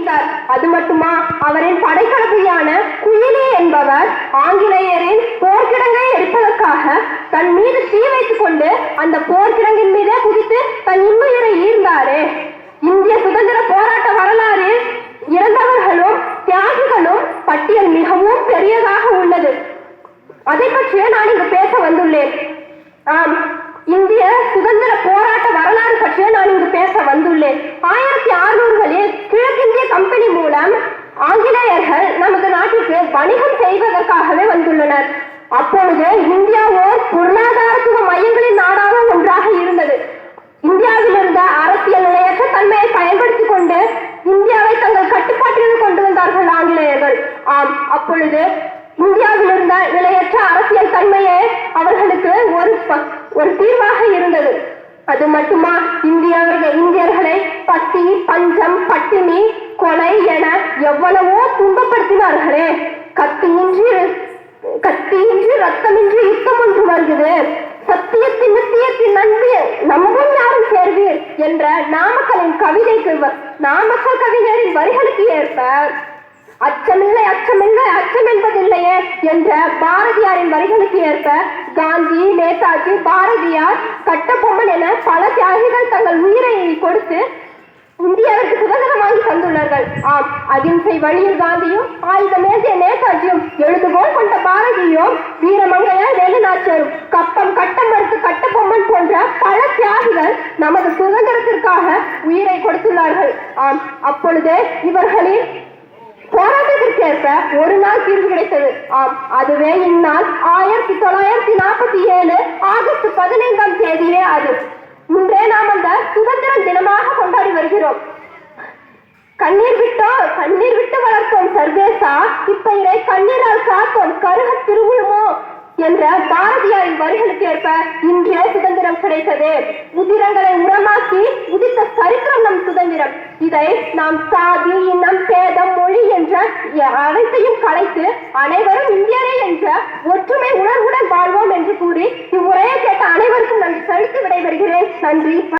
இருந்தார். அது மட்டுமா? அவரின் படைத்தளபதியான குயிலே என்பவர் ஆங்கிலேயரின் போர்க்கிடங்கை எடுப்பதற்காக தன் மீது தீ வைத்துக் கொண்டு அந்த போர்க்கிடங்கின் மீதே குதித்து தன் இன்னுயிரை ஈர்ந்தாரே. இந்திய சுதந்திர போராட்ட வரலாறில் இறந்தவர்களும் தியாகிகளும் பட்டியல் மிகவும் பெரியதாக உள்ளது. அதை பற்றியே நான் இங்கு பேச வந்துள்ளேன். ஆம் ஆங்கிலேயர்கள் நமது நாட்டிற்கு வணிகம் செய்வதற்காகவே வந்துள்ளனர். அப்பொழுது இந்தியா ஓர் பொருளாதாரத்துவ மையங்களின் நாடாக ஒன்றாக இருந்தது. இந்தியாவில் இருந்த அரசியல் நிலையற்ற தன்மையை பயன்படுத்திக் கொண்டு இந்தியாவை தங்கள் கட்டுப்பாட்டில் கொண்டு வந்தார்கள் ஆங்கிலேயர்கள். ஆம் அப்பொழுது இந்தியாவில் இருந்த நிலையற்ற அரசியல் தன்மையே அவர்களுக்கு ஒரு ஒரு தீர்வாக இருந்தது. அது மட்டுமா? இந்தியர்கள் இந்தியர்களை பசி பஞ்சம் பட்டினி கொலை என எவ்வளவு துன்பப்படுத்தினார்களே கத்தியின்றி கத்தியின்றி ரத்தமின்றி யுத்தம் ஒன்று வருகிறது. சத்தியத்தின் நித்தியத்தின் நன்மை நம்பும் யாரும் சேர்வீர் என்ற நாமக்கலின் கவிதைக்கு நாமக்கல் கவிஞரின் வரிகளுக்கு ஏற்ப அச்சமில்லை அச்சமில்லை அச்சம் என்பதில்லையே என்ற பாரதியாரின் வரிகளுக்கு ஏற்ப காந்தி நேதாஜி பாரதியார் கட்டபொம்மன் என பல தியாகிகள் தங்கள் உயிரை கொடுத்து இந்தியாவிற்கு சுதந்திரம் வாங்கி தந்துள்ளார்கள் ஆம் அகிம்சை வழியில் காந்தியும் ஆயுதமேந்திய நேதாஜியும் எழுதுகோல் கொண்ட பாரதியும் வீரமங்கையார் வேலுநாச்சியாரும் கப்பம் கட்டம் மறுத்து கட்டபொம்மன் போன்ற பல தியாகிகள் நமது சுதந்திரத்திற்காக உயிரை கொடுத்துள்ளார்கள். ஆம் அப்பொழுது இவர்களின் போராட்டத்திற்கேற்ப ஒரு நாள் தீர்வு கிடைத்தது. ஆம் அதுவே இந்நாள் ஆயிரத்தி தொள்ளாயிரத்தி நாற்பத்தி ஏழு ஆகஸ்ட் பதினைந்தாம் தேதியே அது இன்றே நாம் அந்த சுதந்திர தினமாக கொண்டாடி வருகிறோம் கண்ணீர் விட்டோ கண்ணீர் விட்டு வளர்த்தோம் சர்வேசா இப்பயிரை கண்ணீரால் காத்தோம் கருக திருவுழுமோ? என்ற பாரதியாரின் வரிகளுக்கு ஏற்ப இன்றே சுதந்திரம் கிடைத்தது. உதிரங்களை உரமாக்கி உதித்த சரித்திரம் நம் சுதந்திரம். இதை நாம் சாதி இனம் சேதம் மொழி என்ற அனைத்தையும் கலைத்து அனைவரும் இந்தியரே என்ற ஒற்றுமை உணர்வுடன் வாழ்வோம் என்று கூறி இவ்வுரையை கேட்ட அனைவருக்கும் நன்றி. செலுத்தி விடைபெறுகிறேன். நன்றி.